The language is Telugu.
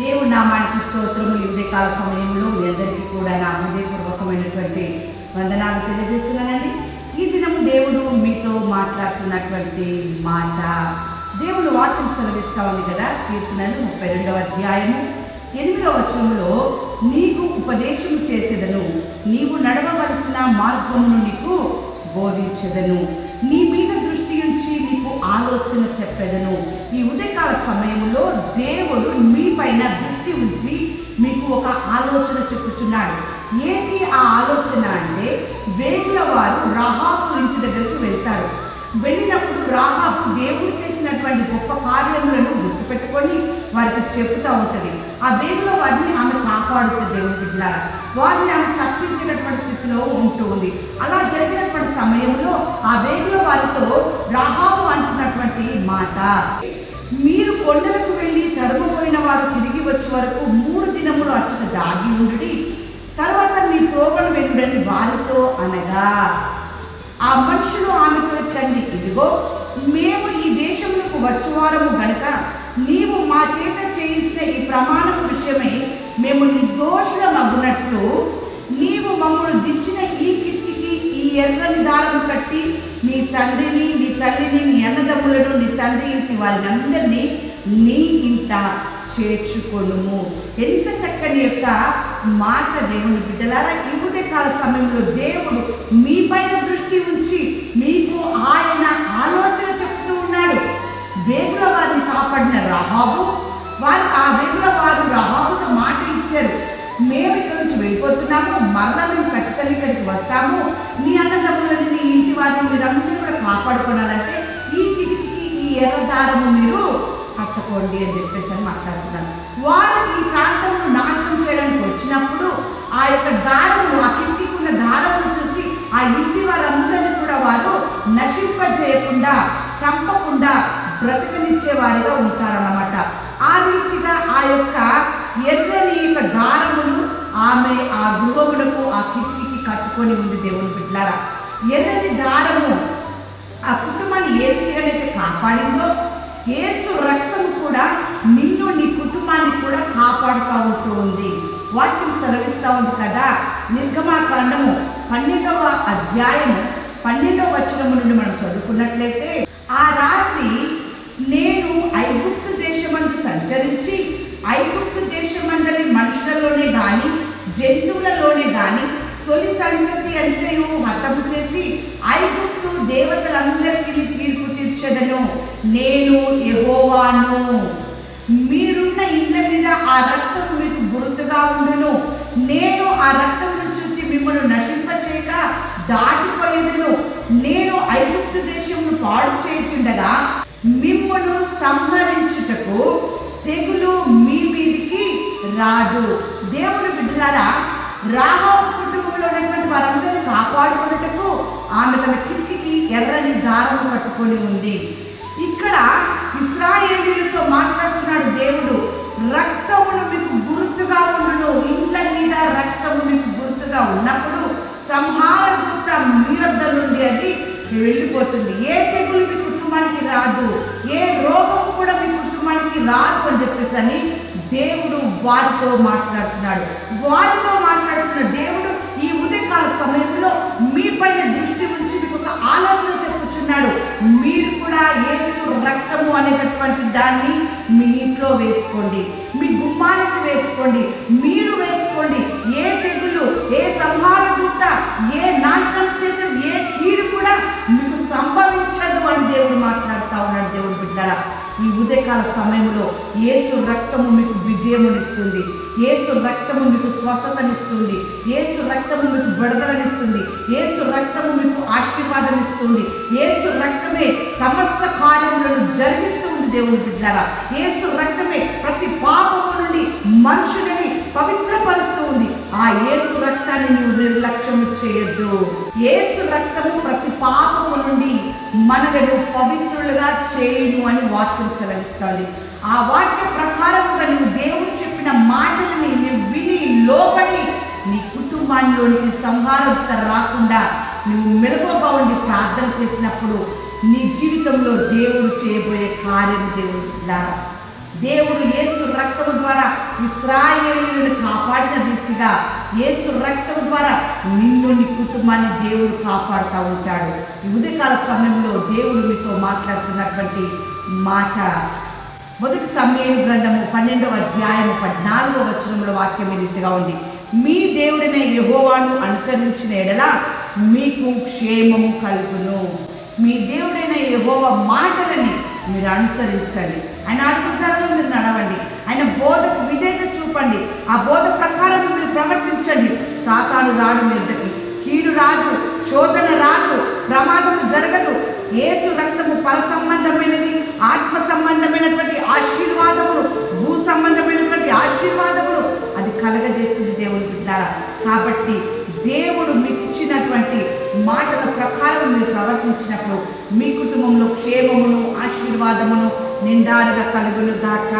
దేవుడు నామానికి స్తోత్రములు ఈ ఉదయకాల సమయంలో మీ అందరికీ కూడా నా హృదయపూర్వకమైనటువంటి వందనాలు తెలియజేస్తున్నానండి. ఈ దినము దేవుడు మీతో మాట్లాడుతున్నటువంటి మాట. దేవుడు వాక్యం సెలవిస్తా ఉంది కదా కీర్తనలు ముప్పై రెండవ అధ్యాయము ఎనిమిదవ వచనంలో నీకు ఉపదేశం చేసేదను నీవు నడవవలసిన మార్గమును నీకు బోధించదను. నీ ఆలోచన చెప్పెదను. ఈ ఉదయకాల సమయంలో దేవుడు మీ పైన దృష్టి ఉంచి మీకు ఒక ఆలోచన చెప్పుచున్నాడు. ఏంటి ఆ ఆలోచన అంటే వేగుల వారు రాహాబు ఇంటి దగ్గరకు వెళ్తారు. వెళ్ళినప్పుడు రాహాబు దేవుడు చేసినటువంటి గొప్ప కార్యములను గుర్తుపెట్టుకొని వారికి చెబుతూ ఉంటుంది. ఆ వేగుల వారిని ఆమె కాపాడుతుంది దేవుని బిడ్డలారా. వారిని ఆమె తప్పించినటువంటి స్థితిలో ఉంటుంది అలా జరిగినటువంటి సమయంలో ఆ వేగుల వారితో రాహాబు అంటున్నటువంటి మాట. మీరు కొండలకు వెళ్ళి తరుముపోయిన వారు తిరిగి వచ్చే వరకు మూడు దినములు అచ్చట దాగి ఉండి తర్వాత మీ త్రోవలు వెళ్ళుడని వారితో అనగా ఆ మనుషులు ఆమెతో ఇట్లండి ఇదిగో మేము ఈ దేశములకు వచ్చువారము గనుక నీవు మా చేత చేయించిన ఈ ప్రమాణం విషయమై మేము నిర్దోషుల మగ్గునట్లు నీవు మమ్మల్ని దించిన ఈ కిటికీకి ఈ ఎర్రని దారం కట్టి నీ తండ్రిని నీ తల్లిని నీ అన్నదమ్ములను నీ తండ్రి ఇంటి వారిని అందరినీ నీ ఇంట చేర్చుకొనుము. ఎంత చక్కని యొక్క మాట దేవుని బిడ్డలారా ఈ ఉదయకాల సమయంలో దేవుడు మీ పైన దృష్టి ఉంచి మీకు ఆయన ఆలోచన చెప్తూ ఉన్నాడు. వేగుల వారిని కాపాడిన రహాబు వారు ఆ వేగుల వారు రహాబుతో మాట ఇచ్చారు. మేము ఇక్కడ నుంచి వెళ్ళిపోతున్నాము. మరలా మేము ఖచ్చితంగా ఇక్కడికి వస్తాము. నీ అన్నదమ్ములని నీ ఇంటి వారిని మీరందరూ కూడా కాపాడుకోవాలంటే ఈ కిటికీకి ఈ ఎర్రదారము మీరు కట్టుకోండి అని చెప్పేసి అని మాట్లాడుతున్నాను. వారు ఈ ప్రాంతంలో నాశనం చేయడానికి వచ్చినప్పుడు ఆ యొక్క దారము ఆ కిటికీకి ఉన్న దారమును చూసి ఆ ఇంటి వారందరినీ కూడా వారు నశింపజేయకుండా చంపకుండా బ్రతకనిచ్చే వారిగా ఉంటారన్నమాట. ఆ యొక్క ఎర్రని యొక్క దారమును ఆమె ఆ గృహములకు ఆ కిటికీకి కట్టుకొని ఉంది దేవుని బిడ్డారా ఎర్రని దారము ఆ కుటుంబాన్ని ఏ రీతిగానైతే కాపాడిందో ఏసు రక్తం కూడా నిన్ను నీ కుటుంబాన్ని కూడా కాపాడుతూ ఉంటూ ఉంది. వాటిని సెలవిస్తూ ఉంది కదా. నిర్గమాకాండము పన్నెండవ అధ్యాయము పన్నెండవ వచనము నుండి మనం చదువుకున్నట్లయితే తొలి సంగతి అంతయు హతము చేసి ఐగుప్తు దేవతలందరికీ తీర్పు తీర్చదను. నేను ఎహోవాను మీరున్న ఇళ్ళ మీద ఆ రక్తం మీకు గుర్తుగా ఉండును. నేను ఆ రక్తం చూచి మిమ్మల్ని నశింపచేయక దాటిపోయేదను. నేను ఐగుప్తు దేశమును పాడు చేయుచుండగా మిమ్మను సంహరించుటకు తెగులు మీ మీదికి రాదు. దేవుని బిడ్డలారా రాహోబు కుటుంబంలో ఉన్నటువంటి వారందరినీ కాపాడుకున్నట్టుకు ఆమె తన కిటికీకి ఎర్రని దారం కట్టుకొని ఉంది. ఇక్కడ ఇస్రాయేలీలతో మాట్లాడుతున్నాడు దేవుడు రక్తమును మీకు గుర్తుగా ఉండును. ఇండ్ల మీద రక్తము మీకు గుర్తుగా ఉన్నప్పుడు సంహార దూత మీ వద్ద నుండి అది వెళ్ళిపోతుంది. ఏ తెగులు మీ కుటుంబానికి రాదు. ఏ రోగం కూడా మీ కుటుంబానికి రాదు అని చెప్పేసి అని దేవుడు వారితో మాట్లాడుతున్నాడు. వారితో ఉన్న దేవుడు ఈ ఉదయకాల సమయంలో మీ పైన దృష్టి ఉంచి మీకు ఒక ఆలోచన చెప్పుచున్నాడు. మీరు కూడా యేసు రక్తము అనేటటువంటి దాన్ని మీ ఇంట్లో వేసుకోండి. మీ గుమ్మాలకు వేసుకోండి. మీరు వేసుకోండి. ఏ తెగులు ఏ సంహార దూత ఏ నాశనం చేసే ఏ కీడు కూడా మీకు సంభవించదు అని దేవుడు మాట్లాడుతా ఉన్నాడు దేవుడు బిడ్డరా. ఈ ఉదయకాల సమయంలో ఏసు రక్తము మీకు విజయమునిస్తుంది. ఏసు రక్తము మీకు స్వస్థతనిస్తుంది. ఏసు రక్తము మీకు విడుదలనిస్తుంది. ఏసు రక్తము మీకు ఆశీర్వాదమిస్తుంది. ఏసు రక్తమే సమస్త కార్యములను జరిగిస్తూ ఉంది దేవుని బిడ్డారా యేసు రక్తమే ప్రతి పాపము నుండి మనుషులని పవిత్రపరుస్తూ ఉంది. ఆ ఏసు రక్తాన్ని నువ్వు నిర్లక్ష్యం చేయొద్దు. ఏసు రక్తము ప్రతి పాపము నుండి మనలను పవిత్రులుగా చేయను అని వాక్యం సెలవిస్తుంది ఆ వాక్య ప్రకారముగా నువ్వు దేవుడు చెప్పిన మాటలని నువ్వు విని లోబడి నీ కుటుంబాల్లోనికి సంహారత రాకుండా నువ్వు మెలకువగా ఉండి ప్రార్థన చేసినప్పుడు నీ జీవితంలో దేవుడు చేయబోయే కార్యం దేవుడు బిడ్డలారా. దేవుడు యేసు రక్తము ద్వారా ఇస్రాయేలీలను కాపాడిన వ్యక్తిగా యేసు రక్తం ద్వారా నిన్ను నీ కుటుంబాన్ని దేవుడు కాపాడుతూ ఉంటాడు. ఈ ఉదయకాల సమయంలో దేవుడు మీతో మాట్లాడుతున్నటువంటి మాట. మొదటి సమయం గ్రంథము పన్నెండవ అధ్యాయము పద్నాలుగవ వచనంలో వాక్యం రీతిగా ఉంది. మీ దేవుడినే యహోవాను అనుసరించిన ఎడల మీకు క్షేమము కలుగును. మీ దేవుడైన యహోవ మాటలని మీరు అనుసరించండి. ఆయన అడుగుజాడలో మీరు నడవండి. ఆయన బోధకు విధేయత చూపండి. ఆ బోధ ప్రకారం మీరు ప్రవర్తించండి. సాతాను రాడు మీదకి కీడు రాదు శోధన రాదు ప్రమాదము జరగదు. ఏసు రక్తము పర సంబంధమైనది ఆత్మ సంబంధమైనటువంటి ఆశీర్వాదములు భూ సంబంధమైనటువంటి ఆశీర్వాదములు అది కలగజేస్తుంది దేవుని బిడ్డారా. కాబట్టి దేవుడు మీకు ఇచ్చినటువంటి మాటల ప్రకారం మీరు ప్రవర్తించినప్పుడు మీ కుటుంబంలో క్షేమమును ఆశీర్వాదమును నిండారుగా కలుగును గాక